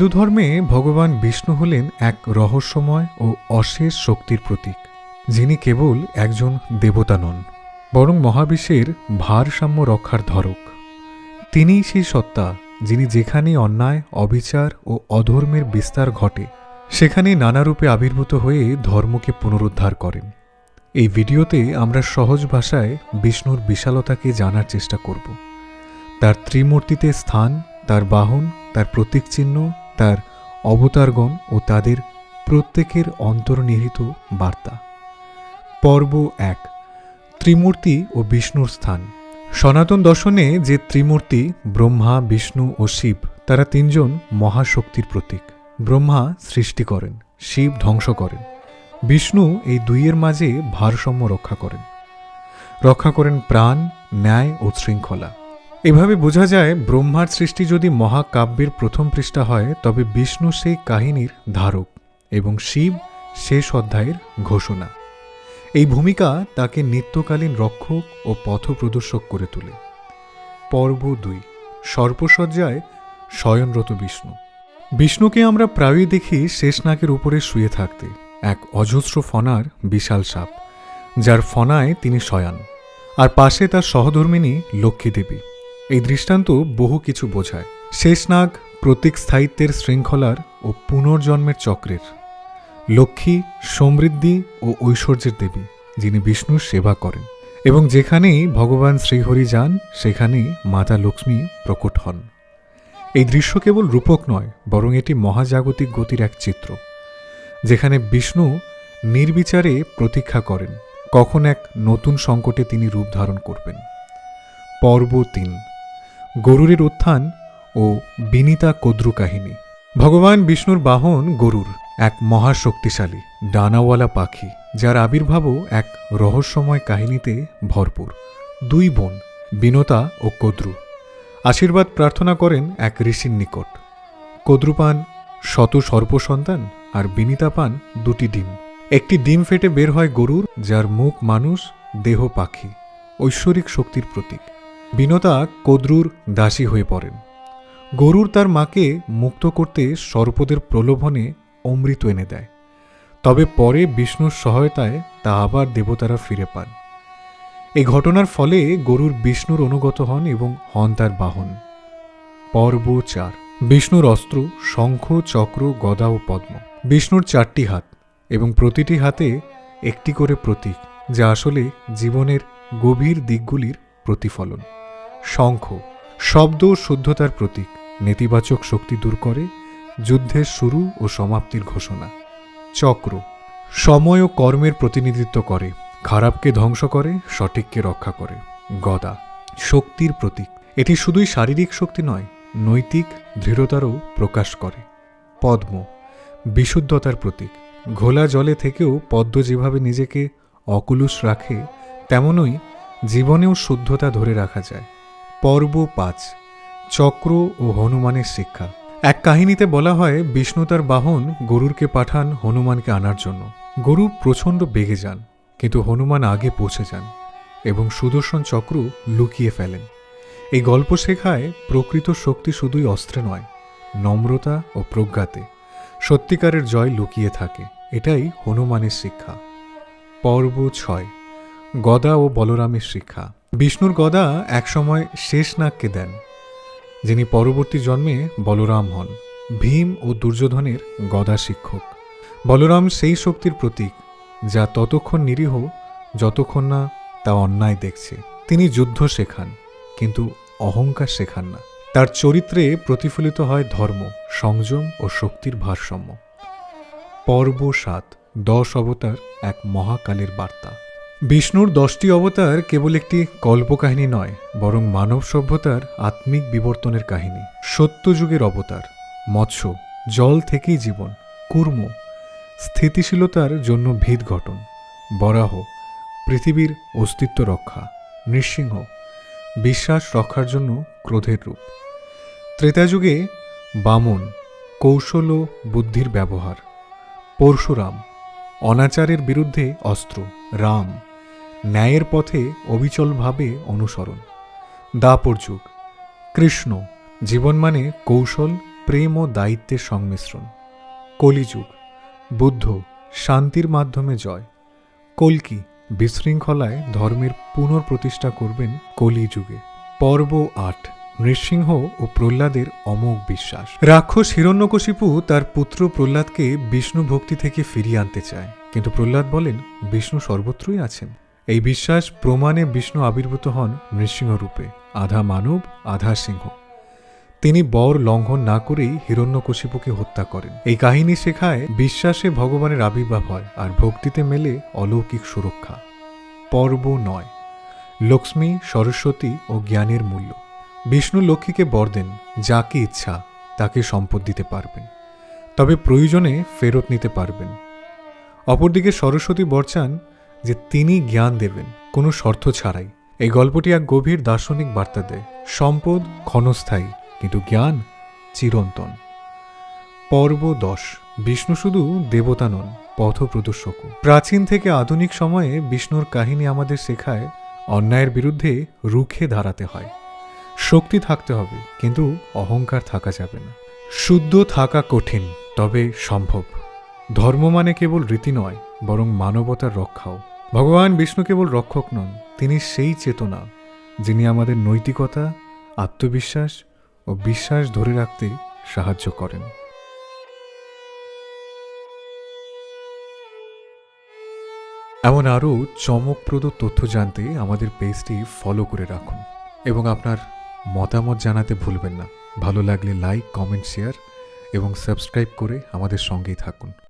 হিন্দু ধর্মে ভগবান বিষ্ণু হলেন এক রহস্যময় ও অশেষ শক্তির প্রতীক, যিনি কেবল একজন দেবতা নন, বরং মহাবিশ্বের ভারসাম্য রক্ষার ধরক। তিনিই সেই সত্তা, যিনি যেখানে অন্যায়, অবিচার ও অধর্মের বিস্তার ঘটে সেখানে নানা রূপে আবির্ভূত হয়ে ধর্মকে পুনরুদ্ধার করেন। এই ভিডিওতে আমরা সহজ ভাষায় বিষ্ণুর বিশালতাকে জানার চেষ্টা করব। তার ত্রিমূর্তিতে স্থান, তার বাহন, তার প্রতীক চিহ্ন তার অবতারগণ ও তাদের প্রত্যেকের অন্তর্নিহিত বার্তা। পর্ব এক, ত্রিমূর্তি ও বিষ্ণুর স্থান। সনাতন দর্শনে যে ত্রিমূর্তি, ব্রহ্মা, বিষ্ণু ও শিব, তারা তিনজন মহাশক্তির প্রতীক। ব্রহ্মা সৃষ্টি করেন, শিব ধ্বংস করেন। বিষ্ণু এই দুইয়ের মাঝে ভারসাম্য রক্ষা করেন। রক্ষা করেন প্রাণ, ন্যায় ও শৃঙ্খলা। এভাবে বোঝা যায়, ব্রহ্মার সৃষ্টি যদি মহাকাব্যের প্রথম পৃষ্ঠা হয়, তবে বিষ্ণু সেই কাহিনীর ধারক এবং শিব শেষ অধ্যায়ের ঘোষণা। এই ভূমিকা তাকে নিত্যকালীন রক্ষক ও পথপ্রদর্শক করে তোলে। পর্ব দুই সর্পসজ্জায় শয়নরত বিষ্ণু। বিষ্ণুকে আমরা প্রায়ই দেখি শেষনাগের উপরে শুয়ে থাকতে, এক অজস্র ফনার বিশাল সাপ, যার ফনায় তিনি শয়ান, আর পাশে তার সহধর্মিনী লক্ষ্মী দেবী এই দৃষ্টান্ত বহু কিছু বোঝায়। শেষনাগ প্রতীক স্থায়িত্বের শৃঙ্খলার ও পুনর্জন্মের চক্রের। লক্ষ্মী, সমৃদ্ধি ও ঐশ্বর্যের দেবী, যিনি বিষ্ণুর সেবা করেন। এবং যেখানেই ভগবান শ্রীহরি যান, সেখানেই মাতা লক্ষ্মী প্রকট হন। এই দৃশ্য কেবল রূপক নয়, বরং এটি মহাজাগতিক গতির এক চিত্র, যেখানে বিষ্ণু নির্বিচারে প্রতীক্ষা করেন, কখন এক নতুন সংকটে তিনি রূপ ধারণ করবেন। পর্ব তিন। গরুরের উত্থান ও বিনিতা কদ্রু কাহিনী। ভগবান বিষ্ণুর বাহন গরুর, এক মহাশক্তিশালী, ডানাওয়ালা পাখি, যার আবির্ভাবও এক রহস্যময় কাহিনীতে ভরপুর। দুই বোন, বিনতা ও কদ্রু। আশীর্বাদ প্রার্থনা করেন এক ঋষির নিকট। কদ্রু পান শত সর্প সন্তান আর বিনিতা পান দুটি ডিম। একটি ডিম ফেটে বের হয় গরুর, যার মুখ মানুষ, দেহ পাখি। ঐশ্বরিক শক্তির প্রতীক। বিনতা কদ্রুর দাসী হয়ে পড়েন। গরুর তার মাকে মুক্ত করতে সর্পদের প্রলোভনে অমৃত এনে দেয়। তবে পরে বিষ্ণুর সহায়তায় তা আবার দেবতারা ফিরে পান। এই ঘটনার ফলে গরুর বিষ্ণুর অনুগত হন এবং হন তার বাহন। পর্ব চার। বিষ্ণুর অস্ত্র, শঙ্খ, চক্র, গদা ও পদ্ম। বিষ্ণুর চারটি হাত এবং প্রতিটি হাতে একটি করে প্রতীক, যা আসলে জীবনের গভীর দিকগুলির প্রতিফলন। শঙ্খ, শব্দ শুদ্ধতার প্রতীক, নেতিবাচক শক্তি দূর করে, যুদ্ধের শুরু ও সমাপ্তির ঘোষণা। চক্র, সময় ও কর্মের প্রতিনিধিত্ব করে, খারাপকে ধ্বংস করে, সঠিককে রক্ষা করে। গদা, শক্তির প্রতীক, এটি শুধুই শারীরিক শক্তি নয়, নৈতিক দৃঢ়তারও প্রকাশ করে। পদ্ম, বিশুদ্ধতার প্রতীক, ঘোলা জলে থেকেও পদ্ম যেভাবে নিজেকে অকুলুষ রাখে, তেমনই জীবনেও শুদ্ধতা ধরে রাখা যায়। পর্ব পাঁচ, চক্র ও হনুমানের শিক্ষা। এক কাহিনীতে বলা হয়, বিষ্ণু তার বাহন গরুরকে পাঠান হনুমানকে আনার জন্য। গরু প্রচণ্ড বেগে যান, কিন্তু হনুমান আগে পৌঁছে যান এবং সুদর্শন চক্র লুকিয়ে ফেলেন। এই গল্প শেখায় প্রকৃত শক্তি শুধুই অস্ত্রে নয়, নম্রতা ও প্রজ্ঞাতে। সত্যিকারের জয় লুকিয়ে থাকে, এটাই হনুমানের শিক্ষা। পর্ব ছয় গদা ও বলরামের শিক্ষা। বিষ্ণুর গদা একসময় শেষনাগকে দেন, যিনি পরবর্তী জন্মে বলরাম হন, ভীম ও দুর্যোধনের গদা শিক্ষক। বলরাম সেই শক্তির প্রতীক, যা ততক্ষণ নিরীহ, যতক্ষণ না তা অন্যায় দেখছে। তিনি যুদ্ধ শেখান, কিন্তু অহংকার শেখান না। তার চরিত্রে প্রতিফলিত হয় ধর্ম, সংযম ও শক্তির ভারসাম্য। পর্ব সাত, দশ অবতার এক মহাকালের বার্তা। বিষ্ণুর দশটি অবতার কেবল একটি কল্পকাহিনী নয়, বরং মানব সভ্যতার আত্মিক বিবর্তনের কাহিনী। সত্যযুগের অবতার, মৎস্য, জল থেকেই জীবন, কুর্ম, স্থিতিশীলতার জন্য ভিত ঘটন, বরাহ, পৃথিবীর অস্তিত্ব রক্ষা, নৃসিংহ, বিশ্বাস রক্ষার জন্য ক্রোধের রূপ। ত্রেতাযুগে বামন, কৌশল ও বুদ্ধির ব্যবহার, পরশুরাম, অনাচারের বিরুদ্ধে অস্ত্র, রাম ন্যায়ের পথে অবিচলভাবে অনুসরণ। দাপর যুগ। কৃষ্ণ জীবন মানে কৌশল, প্রেম ও দায়িত্বের সংমিশ্রণ। কলিযুগ। বুদ্ধ শান্তির মাধ্যমে জয়। কলকি বিশৃঙ্খলায় ধর্মের পুনঃপ্রতিষ্ঠা করবেন কলিযুগে। পর্ব আট। নৃসিংহ ও প্রহ্লাদের অমোঘ বিশ্বাস। রাক্ষস হিরণ্যকশিপু তার পুত্র প্রহ্লাদকে বিষ্ণু ভক্তি থেকে ফিরিয়ে আনতে চায়। কিন্তু প্রহ্লাদ বলেন, বিষ্ণু সর্বত্রই আছেন। এই বিশ্বাস প্রমাণে বিষ্ণু আবির্ভূত হন নৃসিংহ রূপে, আধা মানব, আধা সিংহ। তিনি বর লঙ্ঘন না করেই হিরণ্যকশিপুকে হত্যা করেন। এই কাহিনী শেখায় বিশ্বাসে ভগবানের আবির্ভাব হয় আর ভক্তিতে মেলে অলৌকিক সুরক্ষা। পর্ব নয়। লক্ষ্মী, সরস্বতী ও জ্ঞানের মূল্য। বিষ্ণু লক্ষ্মীকে বর দেন, যাকে ইচ্ছা, তাকে সম্পদ দিতে পারবেন। তবে প্রয়োজনে ফেরত নিতে পারবেন। অপরদিকে সরস্বতী বর চান যে তিনি জ্ঞান দেবেন, কোনো শর্ত ছাড়াই। এই গল্পটি এক গভীর দার্শনিক বার্তা দেয়। সম্পদ ক্ষণস্থায়ী, কিন্তু জ্ঞান চিরন্তন। পর্ব দশ। বিষ্ণু শুধু দেবতা নন, পথপ্রদর্শকও। প্রাচীন থেকে আধুনিক সময়ে বিষ্ণুর কাহিনী আমাদের শেখায়, অন্যায়ের বিরুদ্ধে রুখে দাঁড়াতে হয়। শক্তি থাকতে হবে, কিন্তু অহংকার থাকা যাবে না। শুদ্ধ থাকা কঠিন, তবে সম্ভব। ধর্ম মানে কেবল রীতি নয়, বরং মানবতার রক্ষাও। ভগবান বিষ্ণু কেবল রক্ষক নন, তিনি সেই চেতনা, যিনি আমাদের নৈতিকতা, আত্মবিশ্বাস ও বিশ্বাস ধরে রাখতে সাহায্য করেন। এমন আরও চমকপ্রদ তথ্য জানতে আমাদের পেজটি ফলো করে রাখুন এবং আপনার মতামত জানাতে ভুলবেন না। ভালো লাগলে লাইক, কমেন্ট, শেয়ার এবং সাবস্ক্রাইব করে আমাদের সঙ্গেই থাকুন।